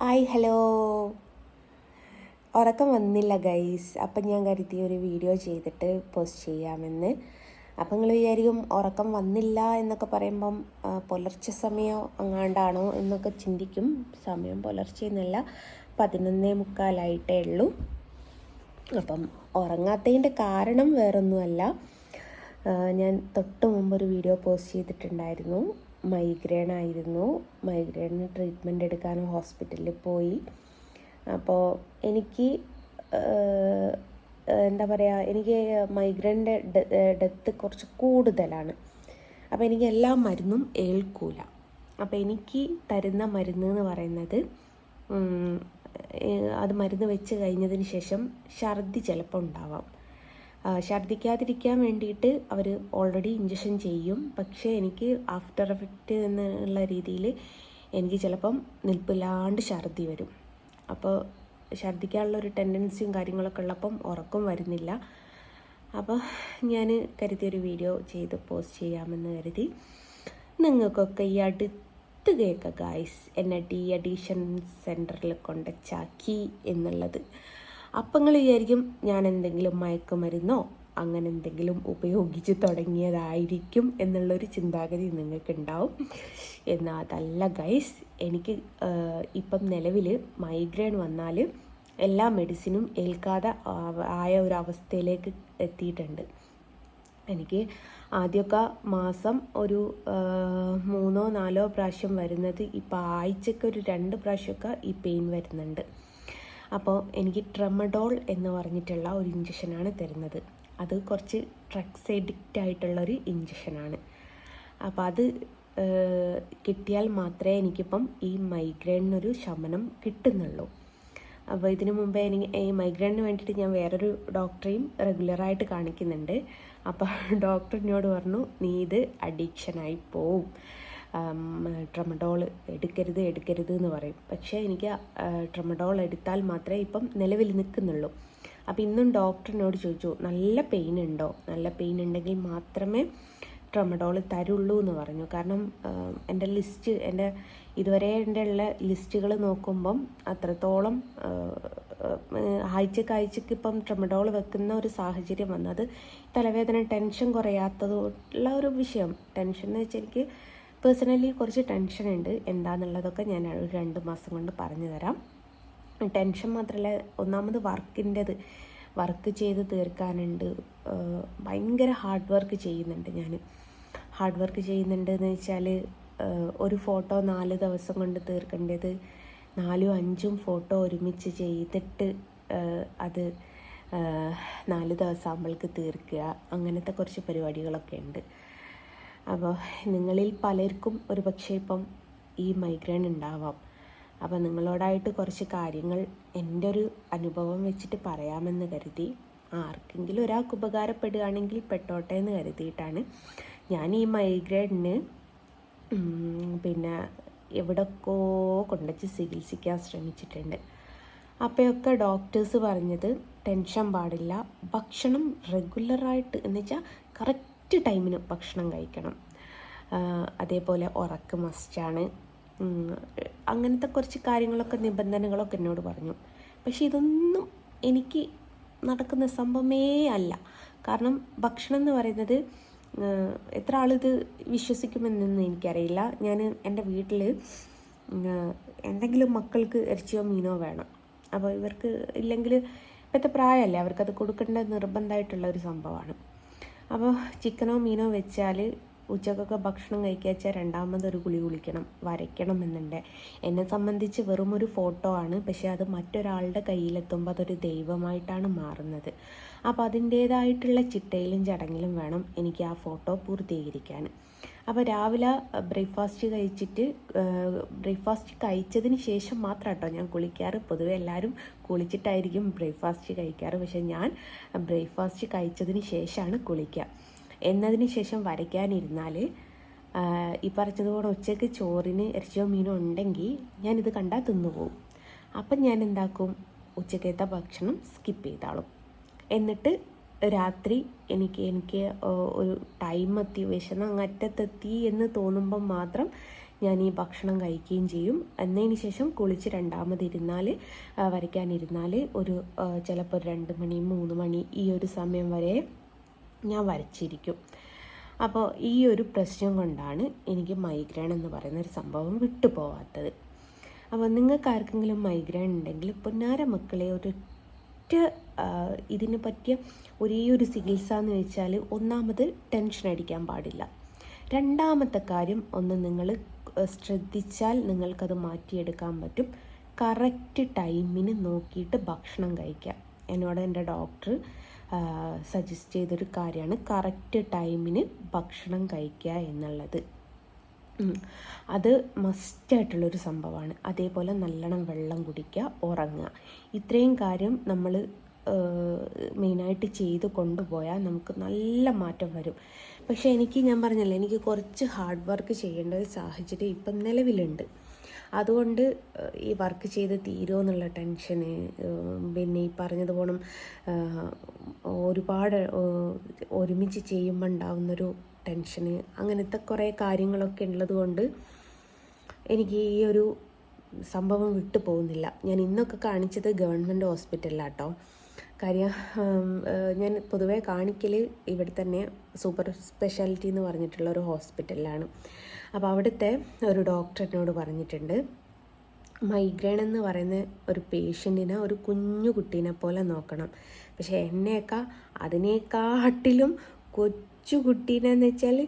Hi hello. ഉറക്കം വന്നില്ല guys. അപ്പം ഞാൻ കരുതി ഒരു വീഡിയോ ചെയ്തിട്ട് പോസ്റ്റ് ചെയ്യാമെന്ന്. അപ്പം നിങ്ങൾ വിചാരിക്കും ഉറക്കം വന്നില്ല എന്നൊക്കെ പറയുമ്പം പുലർച്ചെ സമയം അങ്ങാണ്ടാണോ എന്നൊക്കെ ചിന്തിക്കും. സമയം പുലർച്ചെ എന്നല്ല പതിനൊന്നേ മുക്കാലായിട്ടേ ഉള്ളൂ. അപ്പം ഉറങ്ങാത്തതിന്റെ കാരണം വേറൊന്നുമല്ല. ഞാൻ തൊട്ട് മുമ്പ് ഒരു വീഡിയോ പോസ്റ്റ് ചെയ്തിട്ടുണ്ടായിരുന്നു. മൈഗ്രെയിൻ ആയിരുന്നു. മൈഗ്രെയിന് ട്രീറ്റ്മെന്റ് എടുക്കാൻ ഹോസ്പിറ്റലിൽ പോയി. അപ്പോൾ എനിക്ക് എന്താ പറയുക എനിക്ക് മൈഗ്രെയിന്റെ ഡെത്ത് കുറച്ച് കൂടുതലാണ്. അപ്പോൾ എനിക്ക് എല്ലാ മരുന്നും ഏൽക്കൂല. അപ്പോൾ എനിക്ക് തരുന്ന മരുന്ന് എന്ന് പറയുന്നത് അത് മരുന്ന് വെച്ച് കഴിഞ്ഞതിന് ശേഷം ഛർദി ചിലപ്പോൾ ഉണ്ടാവാം. ഛർദ്ദിക്കാതിരിക്കാൻ വേണ്ടിയിട്ട് അവർ ഓൾറെഡി ഇഞ്ചക്ഷൻ ചെയ്യും. പക്ഷേ എനിക്ക് ആഫ്റ്റർ എഫക്റ്റ് എന്നുള്ള രീതിയിൽ എനിക്ക് ചിലപ്പം നിൽപ്പില്ലാണ്ട് ഛർദി വരും. അപ്പോൾ ഛർദ്ദിക്കാനുള്ള ഒരു ടെൻഡൻസിയും കാര്യങ്ങളൊക്കെ ഉള്ളപ്പം ഉറക്കം വരുന്നില്ല. അപ്പോൾ ഞാൻ കരുതിയൊരു വീഡിയോ ചെയ്ത് പോസ്റ്റ് ചെയ്യാമെന്ന് കരുതി. നിങ്ങൾക്കൊക്കെ ഈ അടുത്ത് കേൾക്കുക ഗായ്സ് എന്നെ ഡി അഡീഷൻ സെന്ററിൽ കൊണ്ടച്ചാക്കി എന്നുള്ളത്. അപ്പം നിങ്ങൾ വിചാരിക്കും ഞാൻ എന്തെങ്കിലും മയക്കുമരുന്നോ അങ്ങനെ എന്തെങ്കിലും ഉപയോഗിച്ച് തുടങ്ങിയതായിരിക്കും എന്നുള്ളൊരു ചിന്താഗതി നിങ്ങൾക്ക് ഉണ്ടാവും എന്നാൽ അതല്ല ഗൈസ് എനിക്ക് ഇപ്പം നിലവിൽ മൈഗ്രെയിൻ വന്നാൽ എല്ലാ മെഡിസിനും ഏൽക്കാതെ ആയ ഒരു അവസ്ഥയിലേക്ക് എത്തിയിട്ടുണ്ട്. എനിക്ക് ആദ്യമൊക്കെ മാസം ഒരു മൂന്നോ നാലോ പ്രാവശ്യം വരുന്നത് ഇപ്പോൾ ആഴ്ചക്ക് ഒരു രണ്ട് പ്രാവശ്യമൊക്കെ ഈ പെയിൻ വരുന്നുണ്ട്. അപ്പോൾ എനിക്ക് ട്രമഡോൾ എന്ന് പറഞ്ഞിട്ടുള്ള ഒരു ഇഞ്ചക്ഷനാണ് തരുന്നത്. അത് കുറച്ച് ഡ്രഗ്സ് എഡിക്റ്റ് ആയിട്ടുള്ളൊരു ഇഞ്ചക്ഷനാണ് അപ്പോൾ അത് കിട്ടിയാൽ മാത്രമേ എനിക്കിപ്പം ഈ മൈഗ്രെയിനൊരു ശമനം കിട്ടുന്നുള്ളൂ. അപ്പോൾ ഇതിനു മുമ്പേ എനിക്ക് ഈ മൈഗ്രെയിനിന് വേണ്ടിയിട്ട് ഞാൻ വേറൊരു ഡോക്ടറെയും റെഗുലറായിട്ട് കാണിക്കുന്നുണ്ട്. അപ്പോൾ ഡോക്ടറിനോട് പറഞ്ഞു നീ ഇത് അഡിക്ഷനായി പോവും. ട്രമഡോൾ എടുക്കരുത് എടുക്കരുത് എന്ന് പറയും. പക്ഷേ എനിക്ക് ട്രമഡോൾ എടുത്താൽ മാത്രമേ ഇപ്പം നിലവിൽ നിൽക്കുന്നുള്ളൂ. അപ്പം ഇന്നും ഡോക്ടറിനോട് ചോദിച്ചു നല്ല പെയിൻ ഉണ്ടോ? നല്ല പെയിൻ ഉണ്ടെങ്കിൽ മാത്രമേ ട്രമഡോൾ തരുള്ളൂ എന്ന് പറഞ്ഞു. കാരണം എന്റെ ലിസ്റ്റ് എന്റെ ഇതുവരെ എന്റെ ഉള്ള ലിസ്റ്റുകൾ നോക്കുമ്പം അത്രത്തോളം ആഴ്ചക്ക് ആഴ്ചക്ക് ഇപ്പം ട്രമഡോൾ വെക്കുന്ന ഒരു സാഹചര്യം വന്നത് തലവേദന ടെൻഷൻ കുറയാത്തതുള്ള ഒരു വിഷയം. ടെൻഷൻ എന്ന് വെച്ചാൽ എനിക്ക് പേഴ്സണലി കുറച്ച് ടെൻഷൻ ഉണ്ട്. എന്താണെന്നുള്ളതൊക്കെ ഞാൻ ഒരു രണ്ട് മാസം കൊണ്ട് പറഞ്ഞു തരാം. ടെൻഷൻ മാത്രമല്ല ഒന്നാമത് വർക്കിന്റെത്. വർക്ക് ചെയ്ത് തീർക്കാനുണ്ട്. ഭയങ്കര ഹാർഡ് വർക്ക് ചെയ്യുന്നുണ്ട് ഞാൻ ഹാർഡ് വർക്ക് ചെയ്യുന്നുണ്ട് എന്ന് വെച്ചാൽ ഒരു ഫോട്ടോ നാല് ദിവസം കൊണ്ട് തീർക്കേണ്ടത് നാലും അഞ്ചും ഫോട്ടോ ഒരുമിച്ച് ചെയ്തിട്ട് അത് നാല് ദിവസം ആകുമ്പോഴേക്ക് തീർക്കുക. അങ്ങനത്തെ കുറച്ച് പരിപാടികളൊക്കെ ഉണ്ട്. അപ്പോൾ നിങ്ങളിൽ പലർക്കും ഒരു പക്ഷേ ഇപ്പം ഈ മൈഗ്രെയിൻ ഉണ്ടാവാം. അപ്പോൾ നിങ്ങളോടായിട്ട് കുറച്ച് കാര്യങ്ങൾ എന്റെ ഒരു അനുഭവം വെച്ചിട്ട് പറയാമെന്ന് കരുതി. ആർക്കെങ്കിലും ഒരാൾക്ക് ഉപകാരപ്പെടുകയാണെങ്കിൽ പെട്ടോട്ടെ എന്ന് കരുതിയിട്ടാണ് ഞാൻ ഈ മൈഗ്രെയിനിന് പിന്നെ എവിടൊക്കെയോ കൊണ്ടുവച്ച് ചികിത്സിക്കാൻ ശ്രമിച്ചിട്ടുണ്ട്. അപ്പോഴൊക്കെ ഡോക്ടേഴ്സ് പറഞ്ഞത് ടെൻഷൻ പാടില്ല ഭക്ഷണം റെഗുലറായിട്ട് എന്ന് വെച്ചാൽ കറക്റ്റ് ടൈമിന് ഭക്ഷണം കഴിക്കണം. അതേപോലെ ഉറക്കം മസ്റ്റാണ് അങ്ങനത്തെ കുറച്ച് കാര്യങ്ങളൊക്കെ നിബന്ധനകളൊക്കെ എന്നോട് പറഞ്ഞു. പക്ഷെ ഇതൊന്നും എനിക്ക് നടക്കുന്ന സംഭവമേ അല്ല. കാരണം ഭക്ഷണം എന്ന് പറയുന്നത് എത്ര ആളിത് വിശ്വസിക്കുമെന്നൊന്നും എനിക്കറിയില്ല. ഞാൻ എന്റെ വീട്ടിൽ എന്തെങ്കിലും മക്കൾക്ക് ഇറച്ചിയോ മീനോ വേണം. അപ്പോൾ ഇവർക്ക് ഇല്ലെങ്കിൽ ഇപ്പോഴത്തെ പ്രായമല്ലേ അവർക്കത് കൊടുക്കേണ്ട നിർബന്ധമായിട്ടുള്ള ഒരു സംഭവമാണ്. അപ്പോൾ ചിക്കനോ മീനോ വെച്ചാൽ ഉച്ചക്കൊക്കെ ഭക്ഷണം കഴിക്കുക വെച്ചാൽ രണ്ടാമതൊരു കുളി കുളിക്കണം വരയ്ക്കണം എന്നുണ്ട്. എന്നെ സംബന്ധിച്ച് വെറും ഒരു ഫോട്ടോ ആണ്. പക്ഷേ അത് മറ്റൊരാളുടെ കയ്യിലെത്തുമ്പോൾ അതൊരു ദൈവമായിട്ടാണ് മാറുന്നത്. അപ്പോൾ അതിന്റേതായിട്ടുള്ള ചിട്ടയിലും ചടങ്ങിലും വേണം എനിക്ക് ആ ഫോട്ടോ പൂർത്തീകരിക്കാൻ. അപ്പോൾ രാവിലെ ബ്രേക്ക്ഫാസ്റ്റ് കഴിച്ചിട്ട് ബ്രേക്ക്ഫാസ്റ്റ് കഴിച്ചതിന് ശേഷം മാത്രം കേട്ടോ ഞാൻ കുളിക്കാറ്. പൊതുവെ എല്ലാവരും കുളിച്ചിട്ടായിരിക്കും ബ്രേക്ക്ഫാസ്റ്റ് കഴിക്കാറ്. പക്ഷേ ഞാൻ ബ്രേക്ക്ഫാസ്റ്റ് കഴിച്ചതിന് ശേഷമാണ് കുളിക്കുക. എന്നതിന് ശേഷം വരയ്ക്കാനിരുന്നാൽ ഈ പറഞ്ഞതുപോലെ ഉച്ചയ്ക്ക് ചോറിന് ഇറച്ചിയോ മീനോ ഉണ്ടെങ്കിൽ ഞാനിത് കണ്ടാൽ തിന്നുപോകും. അപ്പം ഞാൻ എന്താക്കും ഉച്ചക്കത്തെ ഭക്ഷണം സ്കിപ്പ് ചെയ്താളും. എന്നിട്ട് രാത്രി എനിക്ക് എനിക്ക് ഒരു ടൈം എത്തി വിശന്ന് അങ്ങറ്റത്തെത്തി എന്ന് തോന്നുമ്പം മാത്രം ഞാൻ ഈ ഭക്ഷണം കഴിക്കുകയും ചെയ്യും. എന്നതിന് ശേഷം കുളിച്ച് രണ്ടാമതിരുന്നാൽ വരയ്ക്കാനിരുന്നാൽ ഒരു ചിലപ്പോൾ രണ്ട് മണി മൂന്ന് മണി ഈ ഒരു സമയം വരെ ഞാൻ വരച്ചിരിക്കും. അപ്പോൾ ഈ ഒരു പ്രശ്നം കൊണ്ടാണ് എനിക്ക് മൈഗ്രെയിൻ എന്ന് പറയുന്ന ഒരു സംഭവം വിട്ടുപോവാത്തത്. അപ്പോൾ നിങ്ങൾക്ക് ആർക്കെങ്കിലും മൈഗ്രെയിൻ ഉണ്ടെങ്കിൽ പൊന്നാര മക്കളെ ഒരൊറ്റ ഇതിന് പറ്റിയ ഒരേ ഒരു ചികിത്സ എന്ന് വെച്ചാൽ ഒന്നാമത് ടെൻഷൻ അടിക്കാൻ പാടില്ല. രണ്ടാമത്തെ കാര്യം ഒന്ന് നിങ്ങൾ ശ്രദ്ധിച്ചാൽ നിങ്ങൾക്കത് മാറ്റിയെടുക്കാൻ പറ്റും. കറക്റ്റ് ടൈമിന് നോക്കിയിട്ട് ഭക്ഷണം കഴിക്കാം എന്നോട് എന്റെ ഡോക്ടർ സജസ്റ്റ് ചെയ്തൊരു കാര്യമാണ് കറക്റ്റ് ടൈമിന് ഭക്ഷണം കഴിക്കുക എന്നുള്ളത്. അത് മസ്റ്റായിട്ടുള്ളൊരു സംഭവമാണ്. അതേപോലെ നല്ലോണം വെള്ളം കുടിക്കുക ഉറങ്ങുക. ഇത്രയും കാര്യം നമ്മൾ മെയിനായിട്ട് ചെയ്ത് കൊണ്ടുപോയാൽ നമുക്ക് നല്ല മാറ്റം വരും. പക്ഷേ എനിക്ക് ഞാൻ പറഞ്ഞല്ലോ എനിക്ക് കുറച്ച് ഹാർഡ് വർക്ക് ചെയ്യേണ്ട ഒരു സാഹചര്യം ഇപ്പം നിലവിലുണ്ട്. അതുകൊണ്ട് ഈ വർക്ക് ചെയ്ത് തീരുമോ എന്നുള്ള ടെൻഷന് പിന്നെ ഈ പറഞ്ഞത് പോണം ഒരുപാട് ഒരുമിച്ച് ചെയ്യുമ്പോൾ ഉണ്ടാവുന്നൊരു ടെൻഷന് അങ്ങനത്തെ കുറേ കാര്യങ്ങളൊക്കെ ഉള്ളത് കൊണ്ട് എനിക്ക് ഈ ഒരു സംഭവം വിട്ടു പോകുന്നില്ല. ഞാൻ ഇന്നൊക്കെ കാണിച്ചത് ഗവൺമെന്റ് ഹോസ്പിറ്റലിലാട്ടോ. കാര്യം ഞാൻ പൊതുവേ കാണിക്കൽ ഇവിടെ തന്നെ സൂപ്പർ സ്പെഷ്യാലിറ്റി എന്ന് പറഞ്ഞിട്ടുള്ള ഒരു ഹോസ്പിറ്റലിലാണ്. അപ്പോൾ അവിടുത്തെ ഒരു ഡോക്ടർ എന്നോട് പറഞ്ഞിട്ടുണ്ട് മൈഗ്രെയിൻ എന്ന് പറയുന്ന ഒരു പേഷ്യന്റിനെ ഒരു കുഞ്ഞു കുട്ടീനെ പോലെ നോക്കണം. പക്ഷേ എന്നെയൊക്കെ അതിനേക്കാട്ടിലും കൊച്ചു കുട്ടീനെന്ന് വെച്ചാൽ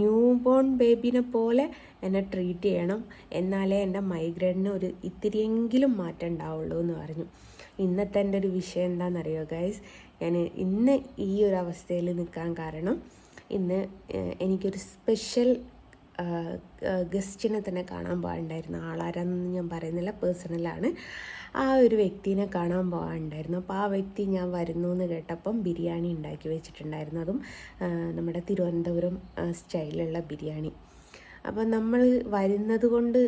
ന്യൂ ബോൺ ബേബിനെ പോലെ എന്നെ ട്രീറ്റ് ചെയ്യണം. എന്നാലേ എന്റെ മൈഗ്രെയിനിന് ഒരു ഇത്തിരിയെങ്കിലും മാറ്റം ഉണ്ടാവുള്ളൂ എന്ന് പറഞ്ഞു. ഇന്നത്തെ എന്റെ ഒരു വിഷയം എന്താണെന്നറിയോ ഗൈസ് ഞാൻ ഇന്ന് ഈ ഒരു അവസ്ഥയിൽ നിൽക്കാൻ കാരണം ഇന്ന് എനിക്കൊരു സ്പെഷ്യൽ ഗസ്റ്റിനെ തന്നെ കാണാൻ പോകാനുണ്ടായിരുന്നു. ആളാരാന്ന് ഞാൻ പറയുന്നില്ല പേഴ്സണലാണ് ആ ഒരു വ്യക്തിനെ കാണാൻ പോകാനുണ്ടായിരുന്നു. അപ്പോൾ ആ വ്യക്തി ഞാൻ വരുന്നു എന്ന് കേട്ടപ്പം ബിരിയാണി ഉണ്ടാക്കി വെച്ചിട്ടുണ്ടായിരുന്നു. അതും നമ്മുടെ തിരുവനന്തപുരം സ്റ്റൈലുള്ള ബിരിയാണി. അപ്പോൾ നമ്മൾ വരുന്നത് കൊണ്ട്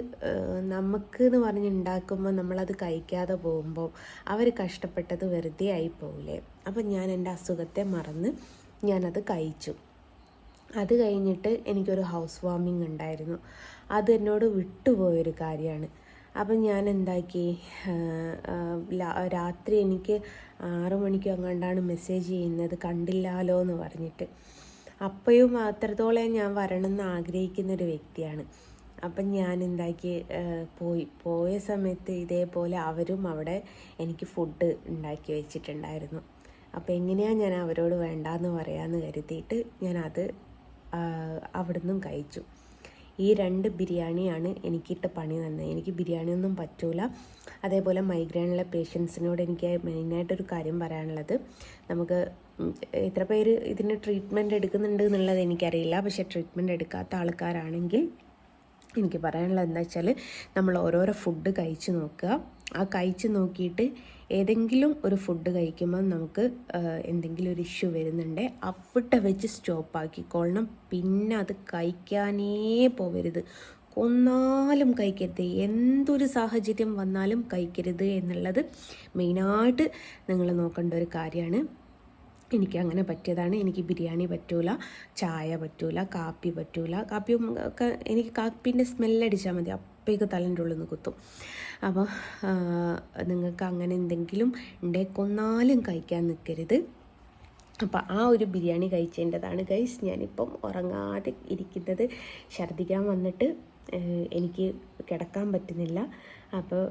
നമുക്ക് എന്ന് പറഞ്ഞ് ഉണ്ടാക്കുമ്പോൾ നമ്മളത് കഴിക്കാതെ പോകുമ്പോൾ അവർ കഷ്ടപ്പെട്ടത് വെറുതെ ആയി പോകില്ലേ അപ്പം ഞാൻ എന്റെ അസുഖത്തെ മറന്ന് ഞാനത് കഴിച്ചു. അത് കഴിഞ്ഞിട്ട് എനിക്കൊരു ഹൗസ് വാമിങ് ഉണ്ടായിരുന്നു. അത് എന്നോട് വിട്ടുപോയൊരു കാര്യമാണ്. അപ്പം ഞാൻ എന്താക്കി രാത്രി എനിക്ക് ആറു മണിക്ക് അങ്ങാണ്ടാണ് മെസ്സേജ് ചെയ്യുന്നത് കണ്ടില്ലാലോ എന്ന് പറഞ്ഞിട്ട്. അപ്പോഴും അത്രത്തോളം ഞാൻ വരണമെന്ന് ആഗ്രഹിക്കുന്ന ഒരു വ്യക്തിയാണ്. അപ്പം ഞാൻ എന്താക്കി പോയി. പോയ സമയത്ത് ഇതേപോലെ അവരും അവിടെ എനിക്ക് ഫുഡ് ഉണ്ടാക്കി വെച്ചിട്ടുണ്ടായിരുന്നു. അപ്പോൾ എങ്ങനെയാണ് ഞാൻ അവരോട് വേണ്ടാന്ന് പറയാമെന്ന് കരുതിയിട്ട് ഞാനത് അവിടുന്ന് കഴിച്ചു. ഈ രണ്ട് ബിരിയാണിയാണ് എനിക്കിട്ട് പണി തന്നത് എനിക്ക് ബിരിയാണിയൊന്നും പറ്റൂല. അതേപോലെ മൈഗ്രെയിനുള്ള പേഷ്യൻസിനോട് എനിക്ക് മെയിനായിട്ടൊരു കാര്യം പറയാനുള്ളത്. നമുക്ക് എത്ര പേര് ഇതിന് ട്രീറ്റ്മെന്റ് എടുക്കുന്നുണ്ട് എന്നുള്ളത് എനിക്കറിയില്ല. പക്ഷേ ട്രീറ്റ്മെന്റ് എടുക്കാത്ത ആൾക്കാരാണെങ്കിൽ എനിക്ക് പറയാനുള്ളത് എന്താ വെച്ചാൽ നമ്മൾ ഓരോരോ ഫുഡ് കഴിച്ച് നോക്കുക. ആ കഴിച്ച് നോക്കിയിട്ട് ഏതെങ്കിലും ഒരു ഫുഡ് കഴിക്കുമ്പോൾ നമുക്ക് എന്തെങ്കിലും ഒരു ഇഷ്യൂ വരുന്നുണ്ട് അവിടെ വെച്ച് സ്റ്റോപ്പ് ആക്കിക്കൊള്ളണം. പിന്നെ അത് കഴിക്കാനേ പോവരുത്. കൊന്നാലും കഴിക്കരുത്. എന്തൊരു സാഹചര്യം വന്നാലും കഴിക്കരുത് എന്നുള്ളത് മെയിനായിട്ട് നിങ്ങൾ നോക്കേണ്ട ഒരു കാര്യമാണ്. എനിക്ക് അങ്ങനെ പറ്റിയതാണ്. എനിക്ക് ബിരിയാണി പറ്റൂല ചായ പറ്റൂല കാപ്പി പറ്റൂല. കാപ്പി എനിക്ക് കാപ്പിന്റെ സ്മെല്ലടിച്ചാൽ മതി. അപ്പോഴേക്ക് തലന്റെ ഉള്ളിൽ നിന്ന് കുത്തും. അപ്പോൾ നിങ്ങൾക്ക് അങ്ങനെ എന്തെങ്കിലും ഉണ്ടേക്കൊന്നാലും കൊന്നാലും കഴിക്കാൻ നിൽക്കരുത്. അപ്പോൾ ആ ഒരു ബിരിയാണി കഴിച്ചേണ്ടതാണ് ഗൈസ് ഞാനിപ്പം ഉറങ്ങാതെ ഇരിക്കുന്നത്. ഛർദ്ദിക്കാൻ വന്നിട്ട് എനിക്ക് കിടക്കാൻ പറ്റുന്നില്ല. അപ്പോൾ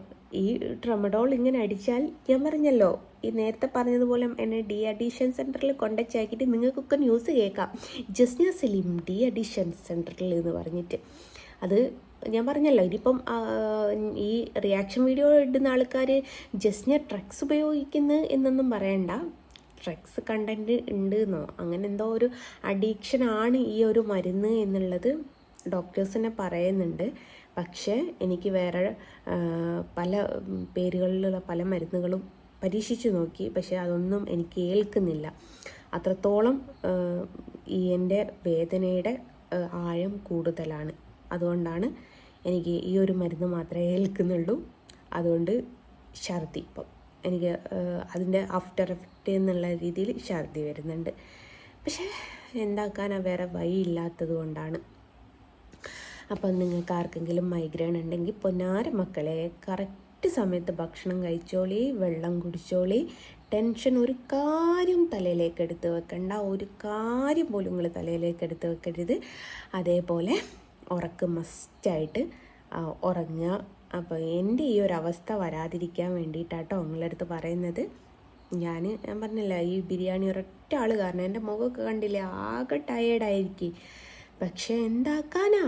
ഈ ട്രമഡോൾ ഇങ്ങനെ അടിച്ചാൽ ഞാൻ പറഞ്ഞല്ലോ ഈ നേരത്തെ പറഞ്ഞതുപോലെ എന്നെ ഡി അഡീഷൻ സെന്ററിൽ കൊണ്ടച്ചാക്കിയിട്ട് നിങ്ങൾക്കൊക്കെ ന്യൂസ് കേൾക്കാം. ജസ്ന സലീം ഡി അഡീഷൻ സെന്ററിൽ എന്ന് പറഞ്ഞിട്ട്. അത് ഞാൻ പറഞ്ഞല്ലോ ഇനിയിപ്പം ഈ റിയാക്ഷൻ വീഡിയോ ഇടുന്ന ആൾക്കാർ ജസ്റ്റ് ഞാൻ ട്രക്സ് ഉപയോഗിക്കുന്നു എന്നൊന്നും പറയണ്ട. ഡ്രഗ്സ് കണ്ടന്റ് ഉണ്ട് എന്നോ. അങ്ങനെ എന്തോ ഒരു അഡിക്ഷൻ ആണ് ഈ ഒരു മരുന്ന് എന്നുള്ളത് ഡോക്ടേഴ്സിനെ പറയുന്നുണ്ട്. പക്ഷേ എനിക്ക് വേറെ പല പേരുകളിലുള്ള പല മരുന്നുകളും പരീക്ഷിച്ചു നോക്കി. പക്ഷേ അതൊന്നും എനിക്ക് ഏൽക്കുന്നില്ല അത്രത്തോളം ഈ എന്റെ വേദനയുടെ ആഴം കൂടുതലാണ്. അതുകൊണ്ടാണ് എനിക്ക് ഈ ഒരു മരുന്ന് മാത്രമേ ഏൽക്കുന്നുള്ളൂ. അതുകൊണ്ട് ഛർദി ഇപ്പം എനിക്ക് അതിന്റെ ആഫ്റ്റർ എഫക്റ്റ് എന്നുള്ള രീതിയിൽ ഛർദി വരുന്നുണ്ട്. പക്ഷേ എന്താക്കാനാ വേറെ വഴി ഇല്ലാത്തത് കൊണ്ടാണ്. അപ്പം നിങ്ങൾക്ക് ആർക്കെങ്കിലും മൈഗ്രെയിൻ ഉണ്ടെങ്കിൽ പൊന്നാര മക്കളെ കറക്റ്റ് സമയത്ത് ഭക്ഷണം കഴിച്ചോളി വെള്ളം കുടിച്ചോളി ടെൻഷൻ ഒരു കാര്യം തലയിലേക്ക് എടുത്ത് വെക്കണ്ട ഒരു കാര്യം പോലും നിങ്ങൾ തലയിലേക്ക് എടുത്ത് വെക്കരുത്. അതേപോലെ ഉറക്കം മസ്റ്റായിട്ട് ഉറങ്ങുക. അപ്പോൾ എന്റെ ഈ ഒരു അവസ്ഥ വരാതിരിക്കാൻ വേണ്ടിയിട്ടാട്ടോ നിങ്ങളുടെ അടുത്ത് പറയുന്നത്. ഞാൻ ഞാൻ പറഞ്ഞില്ല ഈ ബിരിയാണി ഒരൊറ്റ ആൾ കാരണം എന്റെ മുഖമൊക്കെ കണ്ടില്ലേ ആകെ ടയേർഡായിരിക്കും പക്ഷേ എന്താക്കാനാ?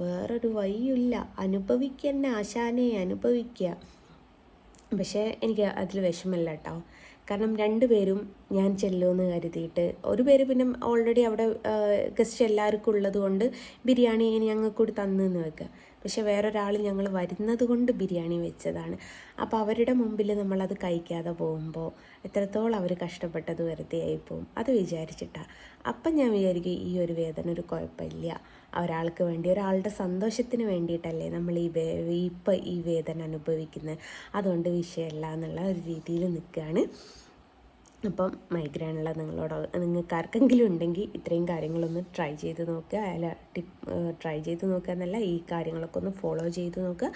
വേറൊരു വഴിയില്ല. അനുഭവിക്കന്നെ ആശാനെ അനുഭവിക്കുക. പക്ഷേ എനിക്ക് അതിൽ വിഷമമില്ല കേട്ടോ കാരണം രണ്ടുപേരും ഞാൻ ചെല്ലുമെന്ന് കരുതിയിട്ട്. ഒരു പേര് പിന്നെ ഓൾറെഡി അവിടെ ഗസ്റ്റ് എല്ലാവർക്കും ഉള്ളത് കൊണ്ട് ബിരിയാണി ഞങ്ങൾക്ക് കൂടി തന്നെന്ന് വെക്കുക. പക്ഷെ വേറൊരാൾ ഞങ്ങൾ വരുന്നത് കൊണ്ട് ബിരിയാണി വെച്ചതാണ്. അപ്പോൾ അവരുടെ മുമ്പിൽ നമ്മളത് കഴിക്കാതെ പോകുമ്പോൾ എത്രത്തോളം അവർ കഷ്ടപ്പെട്ടത് വെറുതെ ആയിപ്പോവും അത് വിചാരിച്ചിട്ടാണ് അപ്പം ഞാൻ വിചാരിക്കും ഈ ഒരു വേദന ഒരു കുഴപ്പമില്ല. ഒരാൾക്ക് വേണ്ടി ഒരാളുടെ സന്തോഷത്തിന് വേണ്ടിയിട്ടല്ലേ നമ്മൾ ഈ ഇപ്പം ഈ വേദന അനുഭവിക്കുന്നത് അതുകൊണ്ട് വിഷയമല്ല എന്നുള്ള ഒരു രീതിയിൽ നിൽക്കുകയാണ് അപ്പം മൈഗ്രെയിനുള്ള നിങ്ങളോട് നിങ്ങൾക്ക് ആർക്കെങ്കിലും ഉണ്ടെങ്കിൽ ഇത്രയും കാര്യങ്ങളൊന്ന് ട്രൈ ചെയ്ത് നോക്കുക. അല്ല ട്രൈ ചെയ്ത് നോക്കുക എന്നല്ല ഈ കാര്യങ്ങളൊക്കെ ഒന്ന് ഫോളോ ചെയ്ത് നോക്കുക.